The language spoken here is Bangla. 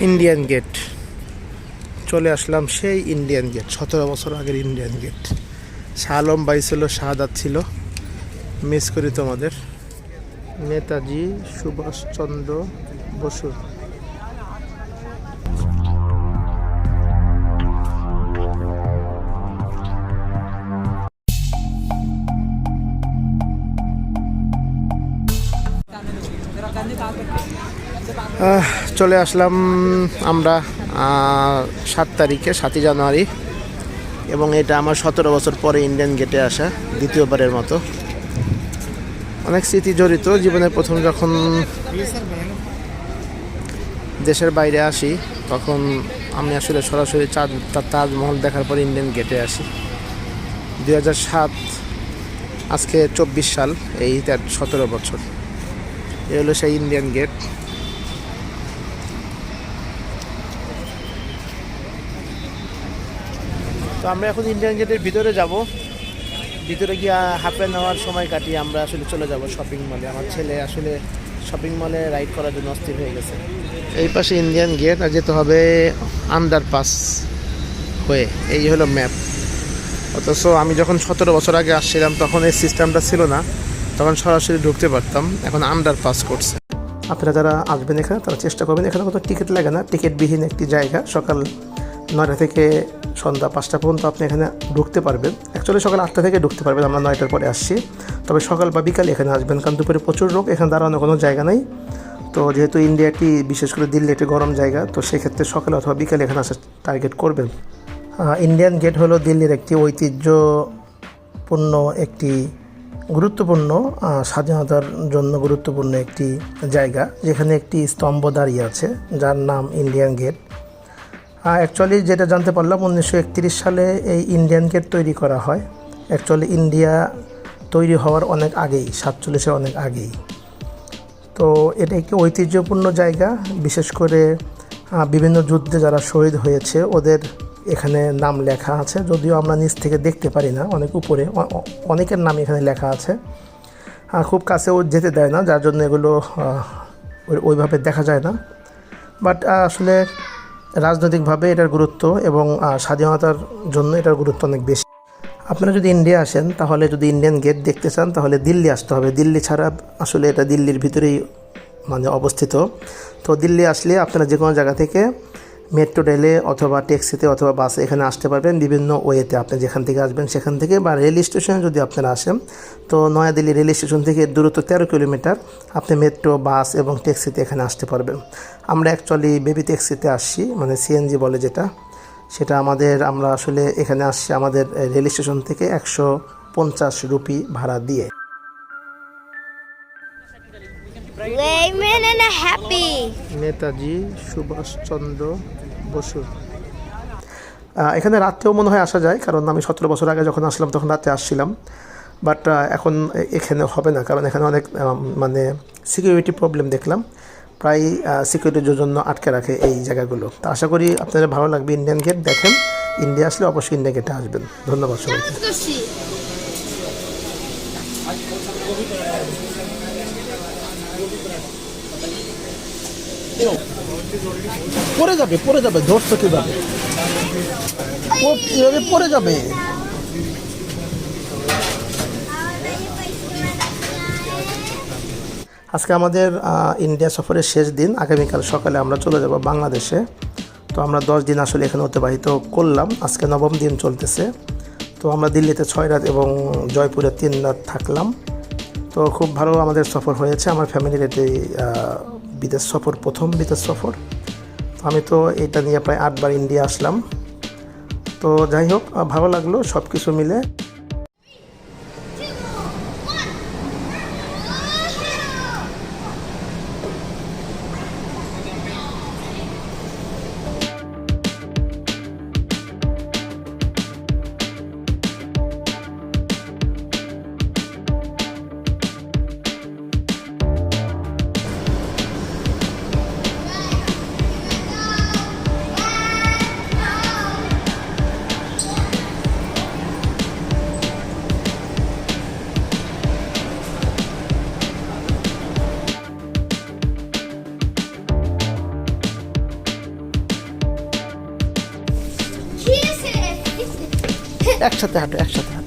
ইন্ডিয়ান গেট চলে আসলাম সেই ইন্ডিয়ান গেট সতেরো বছর আগের ইন্ডিয়ান গেট শাহ আলম বাই ছিল, শাহাদাত ছিল। মিস করি তোমাদের। নেতাজি সুভাষচন্দ্র বসু। চলে আসলাম আমরা সাত তারিখে, সাতই জানুয়ারি, এবং এটা আমার সতেরো বছর পরে ইন্ডিয়ান গেটে আসা, দ্বিতীয়বারের মতো। অনেক স্মৃতি জড়িত, জীবনের প্রথম যখন দেশের বাইরে আসি, তখন আমি আসলে সরাসরি চাঁদ তাজমহল দেখার পর ইন্ডিয়ান গেটে আসি। দুই সাত, আজকে চব্বিশ সাল, এই তের- সতেরো বছর। এ হলো সেই ইন্ডিয়ান গেট। তো আমরা এখন ইন্ডিয়ান গেটের ভিতরে যাব। ভিতরে গিয়ে হাফ অ্যান আওয়ার সময় কাটিয়ে আমরা আসলে চলে যাব শপিং মলে আমার ছেলে আসলে শপিং মলে রাইড করার জন্য অস্থির হয়ে গেছে। এই পাশে ইন্ডিয়ান গেট আর যেতে হবে আন্ডার পাস হয়ে। এই হলো ম্যাপ অথচ আমি যখন সতেরো বছর আগে আসছিলাম তখন এই সিস্টেমটা ছিল না। তখন সরাসরি ঢুকতে পারতাম। এখন আন্ডার পাস করছে। আপনারা যারা আসবেন এখানে তারা চেষ্টা করবেন। এখানে কোনো টিকিট লাগে না। টিকিটবিহীন একটি জায়গা। সকাল নয়টা থেকে সন্ধ্যা পাঁচটা পর্যন্ত আপনি এখানে ঢুকতে পারবেন। অ্যাকচুয়ালি সকাল আটটা থেকে ঢুকতে পারবেন, আমরা নয়টার পরে আসছি। তবে সকাল বা বিকালে এখানে আসবেন, কারণ দুপুরে প্রচুর লোক এখানে দাঁড়ানো কোনো জায়গা নেই। তো যেহেতু ইন্ডিয়া একটি বিশেষ করে দিল্লি একটি গরম জায়গা, তো সেক্ষেত্রে সকালে অথবা বিকালে এখানে আসার টার্গেট করবেন। ইন্ডিয়ান গেট হলো দিল্লির একটি ঐতিহ্যপূর্ণ একটি গুরুত্বপূর্ণ স্বাধীনতার জন্য গুরুত্বপূর্ণ একটি জায়গা, যেখানে একটি স্তম্ভ দাঁড়িয়ে আছে, যার নাম ইন্ডিয়ান গেট অ্যাকচুয়ালি যেটা জানতে পারলাম, উনিশশো একত্রিশ সালে এই ইন্ডিয়ান গেট তৈরি করা হয়। অ্যাকচুয়ালি ইন্ডিয়া তৈরি হওয়ার অনেক আগেই, সাতচল্লিশের অনেক আগেই। তো এটা একটি ঐতিহ্যপূর্ণ জায়গা, বিশেষ করে বিভিন্ন যুদ্ধে যারা শহীদ হয়েছে, ওদের এখানে নাম লেখা আছে। যদিও আমরা নিচ থেকে দেখতে পারি না, অনেক উপরে অনেকের নাম এখানে লেখা আছে। খুব কাছেও যেতে দেয় না, যার জন্য এগুলো ওই- ওইভাবে দেখা যায় না। বাট আসলে রাজনৈতিকভাবে এটার গুরুত্ব এবং স্বাধীনতার জন্য এটার গুরুত্ব অনেক বেশি। আপনারা যদি ইন্ডিয়া আসেন, তাহলে যদি ইন্ডিয়ান গেট দেখতে চান, তাহলে দিল্লি আসতে হবে। দিল্লি ছাড়া আসলে এটা দিল্লির ভিতরেই মানে অবস্থিত। তো দিল্লি আসলে আপনারা যে কোনো জায়গা থেকে মেট্রো রেলে অথবা ট্যাক্সিতে অথবা বাসে এখানে আসতে পারবেন বিভিন্ন ওয়েতে আপনি যেখান থেকে আসবেন সেখান থেকে বা রেল স্টেশনে যদি আপনারা আসেন তো নয়াদিল্লি রেল স্টেশন থেকে দূরত্ব তেরো কিলোমিটার আপনি মেট্রো বাস এবং ট্যাক্সিতে এখানে আসতে পারবেন। আমরা অ্যাকচুয়ালি বেবি ট্যাক্সিতে আসছি মানে সিএনজি বলে যেটা। সেটা আমাদের আমরা আসলে এখানে আসছি আমাদের রেল স্টেশন থেকে একশো পঞ্চাশ রুপি ভাড়া দিয়ে। নেতাজি সুভাষচন্দ্র বসু এখানে রাত্রেও মনে হয় আসা যায়, কারণ আমি সতেরো বছর আগে যখন আসলাম তখন রাতে আসছিলাম। বাট এখন এখানে হবে না, কারণ এখানে অনেক মানে সিকিউরিটি প্রবলেম দেখলাম। প্রায় সিকিউরিটির জন্য আটকে রাখে এই জায়গাগুলো। তো আশা করি আপনাদের ভালো লাগবে ইন্ডিয়ান গেট দেখেন। ইন্ডিয়া আসলে অবশ্যই ইন্ডিয়া গেটে আসবেন। ধন্যবাদ সবাইকে। পড়ে যাবে পরে যাবে, ধরছো কীভাবে? কীভাবে পরে যাবে? আজকে আমাদের ইন্ডিয়া সফরের শেষ দিন। আগামীকাল সকালে আমরা চলে যাব বাংলাদেশে। তো আমরা দশ দিন আসলে এখানে অতিবাহিত করলাম। আজকে নবম দিন চলতেছে। তো আমরা দিল্লিতে ছয় রাত এবং জয়পুরে তিন রাত থাকলাম। তো খুব ভালো আমাদের সফর হয়েছে। আমার ফ্যামিলির এটি বিদেশ সফর, প্রথম বিদেশ সফর। আমি তো এটা নিয়ে প্রায় আটবার ইন্ডিয়া আসলাম। তো যাই হোক ভালো লাগল সব কিছু মিলে। একসাথে হাঁটো একসাথে হাঁটো।